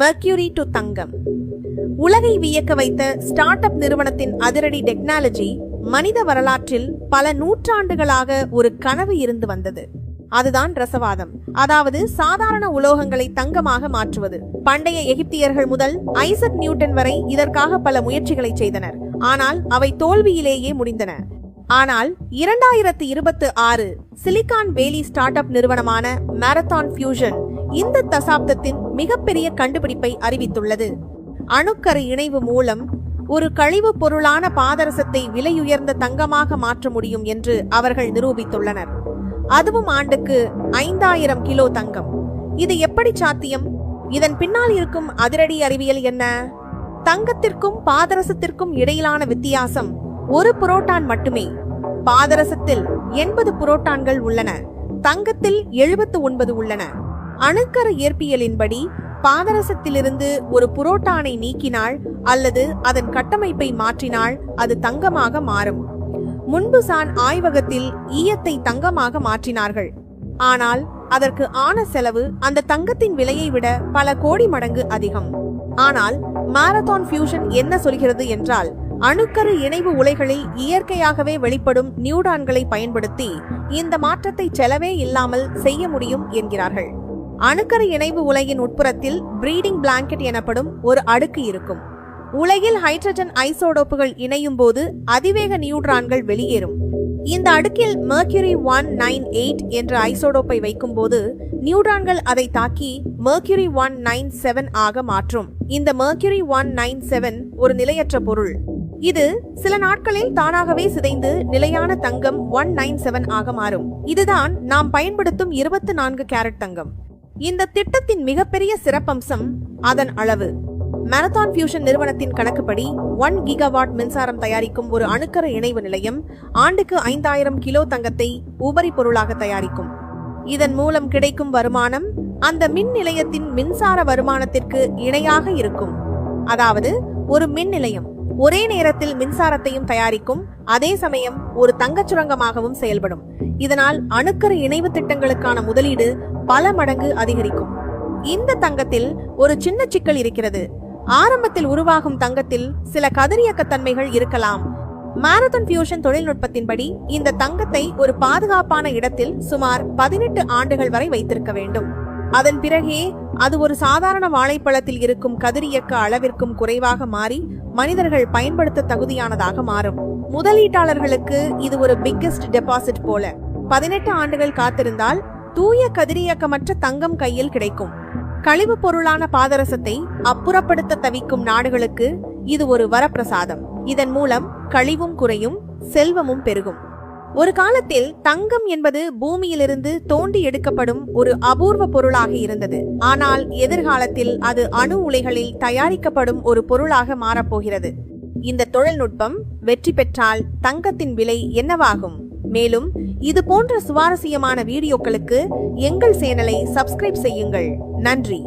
Mercury to தங்கம். உலகை வியக்க வைத்த ஸ்டார்ட் அப் நிறுவனத்தின் அதிரடி டெக்னாலஜி மனித வரலாற்றில் பல நூற்றாண்டுகளாக ஒரு கனவு இருந்து வந்தது. அதுதான் ரசவாதம். அதாவது சாதாரண உலோகங்களை தங்கமாக மாற்றுவது. பண்டைய எகிப்தியர்கள் முதல் ஐசக் நியூட்டன் வரை இதற்காக பல முயற்சிகளை செய்தனர். ஆனால் அவை தோல்வியிலேயே முடிந்தன. ஆனால் இரண்டாயிரத்து இருபத்து ஆறு சிலிகான் வேலி ஸ்டார்ட் அப் நிறுவனமான மாரத்தான் ஃபியூஷன் இந்த தசாப்தத்தின் மிகப்பெரிய கண்டுபிடிப்பை அறிவித்துள்ளது. அணுக்கரு இணைவு மூலம் ஒரு கழிவுப் பொருளான பாதரசத்தை விலையுயர்ந்த தங்கமாக மாற்ற முடியும் என்று அவர்கள் நிரூபித்துள்ளனர். அதுவும் ஆண்டுக்கு ஐந்தாயிரம் கிலோ தங்கம். இது எப்படி சாத்தியம்? இதன் பின்னால் இருக்கும் அதிரடி அறிவியல் என்ன? தங்கத்திற்கும் பாதரசத்திற்கும் இடையிலான வித்தியாசம் ஒரு புரோட்டான் மட்டுமே. பாதரசத்தில் எண்பது புரோட்டான்கள் உள்ளன. தங்கத்தில் எழுபத்து ஒன்பது உள்ளன. அணுக்கரு இயற்பியலின்படி பாதரசத்திலிருந்து ஒரு புரோட்டானை நீக்கினால் அல்லது அதன் கட்டமைப்பை மாற்றினால் அது தங்கமாக மாறும். முன்பு சான் ஆய்வகத்தில் ஈயத்தை தங்கமாக மாற்றினார்கள். ஆனால் அதற்கு ஆன செலவு அந்த தங்கத்தின் விலையை விட பல கோடி மடங்கு அதிகம். ஆனால் மாரத்தான் ஃபியூஷன் என்ன சொல்கிறது என்றால் அணுக்கரு இணைவு உலைகளில் இயற்கையாகவே வெளிப்படும் நியூடான்களை பயன்படுத்தி இந்த மாற்றத்தை செலவே இல்லாமல் செய்ய முடியும் என்கிறார்கள். அணுக்கரு இணைவு உலையின் உட்புறத்தில் பிரீடிங் பிளாங்கெட் எனப்படும் ஒரு அடுக்கு இருக்கும். உலகில் ஹைட்ரஜன் ஐசோடோப்புகள் இணையும் போது அதிவேக நியூட்ரான்கள் வெளியேறும். இந்த அடுக்கில் மெர்க்யூரி ஒன் நைன் எயிட் என்ற ஐசோடோப்பை வைக்கும்போது நியூட்ரான்கள் அதை தாக்கி மெர்க்யூரி ஒன் நைன் செவன் ஆக மாற்றும். இந்த மெர்க்யூரி ஒன் நைன் செவன் ஒரு நிலையற்ற பொருள். இது சில நாட்களில் தானாகவே சிதைந்து நிலையான தங்கம் ஒன் நைன் செவன் ஆக மாறும். இதுதான் நாம் பயன்படுத்தும் இருபத்தி நான்கு கேரட் தங்கம். இந்த திட்டத்தின் மிகப்பெரிய சிறப்பம்சம் அதன் அளவு. மாரத்தான் ஃபியூஷன் நிறுவனத்தின் கணக்குப்படி ஒன் கிகாவாட் மின்சாரம் தயாரிக்கும் ஒரு அணுக்கர இணைவு நிலையம் ஆண்டுக்கு ஐந்தாயிரம் கிலோ தங்கத்தை உபரி பொருளாக தயாரிக்கும். இதன் மூலம் கிடைக்கும் வருமானம் அந்த மின் நிலையத்தின் மின்சார வருமானத்திற்கு இணையாக இருக்கும். அதாவது ஒரு மின் நிலையம் ஒரே நேரத்தில் மின்சாரத்தையும் தயாரிக்கும் அதே சமயம் ஒரு தங்கச் சுரங்கமாகவும் செயல்படும். இதனால் அணுக்கரு இணைவு திட்டங்களுக்கான முதலீடு பல மடங்கு அதிகரிக்கும். இந்த தங்கத்தில் ஒரு சின்ன சிக்கல் இருக்கிறது. ஆரம்பத்தில் உருவாகும் தங்கத்தில் சில கதிரியக்க தன்மைகள் இருக்கலாம். மாரத்தான் ஃபியூஷன் தொழில்நுட்பத்தின்படி இந்த தங்கத்தை ஒரு பாதுகாப்பான இடத்தில் சுமார் பதினெட்டு ஆண்டுகள் வரை வைத்திருக்க வேண்டும். அதன் பிறகே அது ஒரு சாதாரண வாழைப்பழத்தில் இருக்கும் கதிரியக்க அளவிற்கும் குறைவாக மாறி மனிதர்கள் பயன்படுத்த தகுதியானதாக மாறும். முதலீட்டாளர்களுக்கு இது ஒரு பிக்கெஸ்ட் டெபாசிட் போல. பதினெட்டு ஆண்டுகள் காத்திருந்தால் தூய கதிரியக்கமற்ற தங்கம் கையில் கிடைக்கும். கழிவுப் பொருளான பாதரசத்தை அப்புறப்படுத்த தவிக்கும் நாடுகளுக்கு இது ஒரு வரப்பிரசாதம். இதன் மூலம் கழிவும் குறையும் செல்வமும் பெருகும். ஒரு காலத்தில் தங்கம் என்பது பூமியிலிருந்து தோண்டி எடுக்கப்படும் ஒரு அபூர்வ பொருளாக இருந்தது. ஆனால் எதிர்காலத்தில் அது அணு உலைகளில் தயாரிக்கப்படும் ஒரு பொருளாக மாறப்போகிறது. இந்த தொழில்நுட்பம் வெற்றி பெற்றால் தங்கத்தின் விலை என்னவாகும்? மேலும் இது போன்ற சுவாரஸ்யமான வீடியோக்களுக்கு எங்கள் சேனலை சப்ஸ்கிரைப் செய்யுங்கள். நன்றி.